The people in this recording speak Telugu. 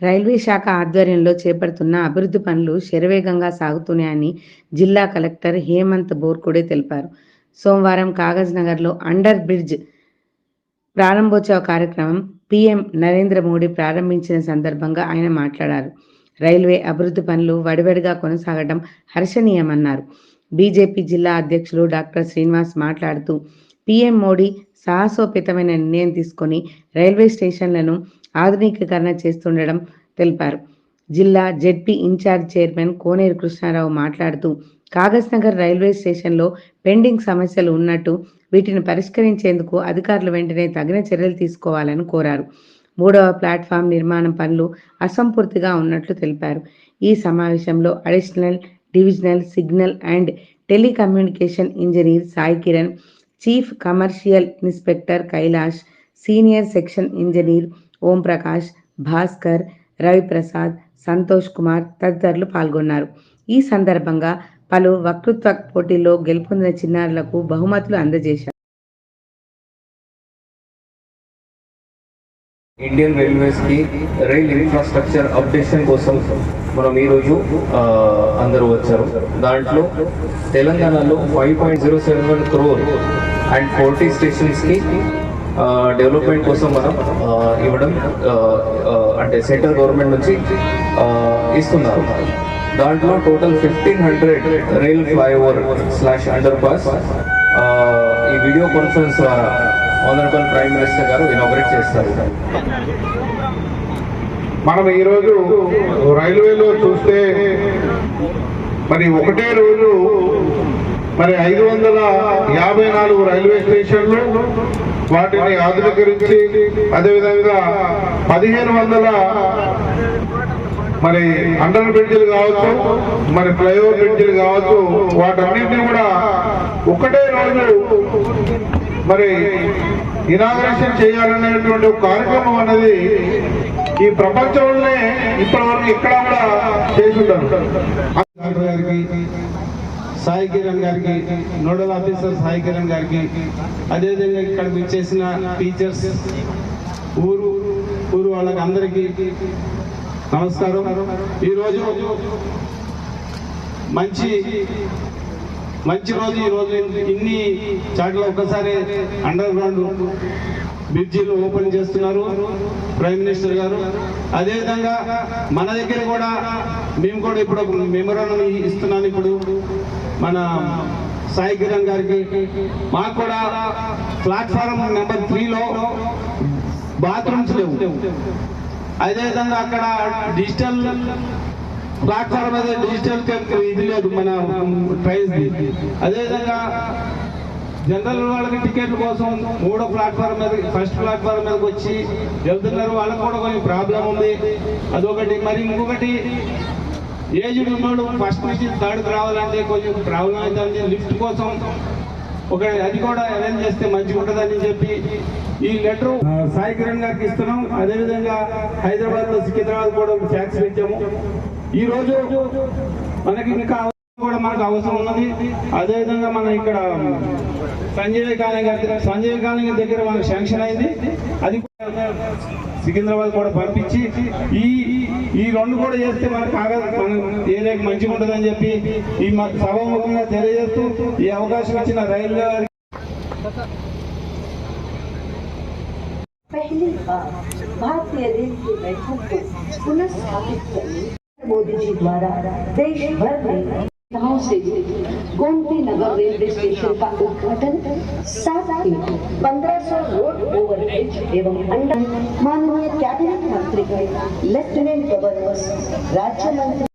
రైల్వే శాఖ ఆధ్వర్యంలో చేపడుతున్న అభివృద్ధి పనులు శరవేగంగా సాగుతున్నాయని జిల్లా కలెక్టర్ హేమంత్ బోర్కుడే తెలిపారు. సోమవారం కాగజ్ నగర్లో అండర్ బ్రిడ్జ్ ప్రారంభోత్సవ కార్యక్రమం పీఎం నరేంద్ర మోడీ ప్రారంభించిన సందర్భంగా ఆయన మాట్లాడారు. రైల్వే అభివృద్ధి పనులు వడివడిగా కొనసాగడం హర్షణీయమన్నారు. బీజేపీ జిల్లా అధ్యక్షులు డాక్టర్ శ్రీనివాస్ మాట్లాడుతూ పీఎం మోడీ సాహసోపేతమైన నిర్ణయం తీసుకొని రైల్వే స్టేషన్లను ఆధునికీకరణ చేస్తుండడం తెలిపారు. జిల్లా ZP in-charge chairman Koneru Krishnarao మాట్లాడుతూ కాగజ్ నగర్ రైల్వే స్టేషన్లో పెండింగ్ సమస్యలు ఉన్నట్టు వీటిని పరిష్కరించేందుకు అధికారులు వెంటనే తగిన చర్యలు తీసుకోవాలని కోరారు. మూడవ ప్లాట్ఫామ్ నిర్మాణం పనులు అసంపూర్తిగా ఉన్నట్లు తెలిపారు. ఈ సమావేశంలో additional divisional signal and telecommunication engineer Sai Kiran chief commercial inspector Kailash senior section engineer Om Prakash Bhaskar Raviprasad Santosh Kumar తదితరులు పాల్గొన్నారు. ఈ సందర్భంగా పలు వక్తృత్వ పోటీల్లో గెలుపొందిన చిన్నారులకు బహుమతులు అందజేశారు. ఇండియన్ రైల్వేస్కి రైల్ ఇన్ఫ్రాస్ట్రక్చర్ అప్డేషన్ కోసం మనం ఈరోజు అందరూ వచ్చారు. దాంట్లో తెలంగాణలో five point zero seven crore and forty స్టేషన్స్కి development కోసం మనం ఇవ్వడం అంటే సెంట్రల్ గవర్నమెంట్ నుంచి ఇస్తున్నారు. దాంట్లో total fifteen hundred rail flyover slash underpass ఈ వీడియో కాన్ఫరెన్స్ ద్వారా ఆనరబుల్ ప్రైమ్ మినిస్టర్ గారు ఇనాగరేట్ చేస్తారు. మనం ఈరోజు రైల్వేలో చూస్తే మరి ఒకటే రోజు మరి ఐదు వందల యాభై నాలుగు రైల్వే స్టేషన్లు వాటిని ఆధునీకరించి అదేవిధంగా పదిహేను వందల మరి అండర్ బ్రిడ్జిలు కావచ్చు మరి ఫ్లైఓవర్ బ్రిడ్జిలు కావచ్చు వాటన్నింటినీ కూడా ఒకటే రోజు మరి ఇనాగ్రేషన్ చేయాలనేటువంటి కార్యక్రమం అనేది ఈ ప్రపంచంలోనే ఇప్పటివరకు ఇక్కడ కూడా చేసుంటారు గారికి సాయి కిరణ్ గారికి నోడల్ ఆఫీసర్ సాయి కిరణ్ గారికి అదేవిధంగా ఇక్కడ చేసిన టీచర్స్ ఊరు ఊరు వాళ్ళకి అందరికీ నమస్కారం. ఈరోజు మంచి మంచి రోజు ఈ రోజు ఇన్ని చాట్ల ఒక్కసారి అండర్ గ్రౌండ్ బ్రిడ్జిలు ఓపెన్ చేస్తున్నారు ప్రైమ్ మినిస్టర్ గారు. అదేవిధంగా మన దగ్గర కూడా మేము కూడా ఇప్పుడు ఒక మెమోరాండం ఇస్తున్నాను ఇప్పుడు మన సాయి కిరణ్ గారికి. మాకు కూడా ప్లాట్ఫారం నెంబర్ త్రీలో బాత్రూమ్స్ లేవు. అదేవిధంగా అక్కడ డిజిటల్ ప్లాట్ఫామ్ మీద డిజిటల్ ఇది లేదు మన ప్రైజ్ అదేవిధంగా జనరల్ వాళ్ళకి టికెట్ల కోసం మూడో ప్లాట్ఫామ్ మీద ఫస్ట్ ప్లాట్ఫామ్ మీదకి వచ్చి వెళ్తున్నారు. వాళ్ళకి కూడా కొంచెం ప్రాబ్లం ఉంది. అదొకటి. మరి ఇంకొకటి ఏజ్డ్ ఉన్నాడు ఫస్ట్ నుంచి థర్డ్కి రావాలంటే కొంచెం ప్రాబ్లం అవుతుంది. లిఫ్ట్ కోసం ఒక అది కూడా అరేంజ్ చేస్తే మంచిగా ఉంటుందని చెప్పి ఈ లెటర్ సాయి కిరణ్ గారికి ఇస్తున్నాం. అదేవిధంగా హైదరాబాద్లో సికింద్రాబాద్ కూడా ఒక ఫ్యాక్స్ పెట్టాము. ఈ రోజు మనకి ఇంకా కూడా మనకు అవసరం ఉన్నది అదేవిధంగా మన ఇక్కడ సంజయ్ కాలనీ గారి సంజయ్ కాలనీ దగ్గర మనకు శాంక్షన్ అయింది అది కూడా సికింద్రాబాద్ కూడా పంపించి ఈ ఈ రెండు కూడా చేస్తే మనకు కాగ- మన ఏరియాకి మంచిగా ఉంటుందని చెప్పి ఈ మ- సభాముఖంగా తెలియజేస్తూ ఈ అవకాశం ఇచ్చిన రైల్వే వారికి पहली बार भारतीय रेल के बैठक को पुनः स्थापित करने मोदी जी द्वारा देश भर में गाँव से गोमती नगर रेलवे स्टेशन का उद्घाटन, साथ ही पंद्रह सौ रोड ओवरब्रिज एवं अंडर माननीय कैबिनेट मंत्री, लेफ्टिनेंट गवर्नर राज्य मंत्री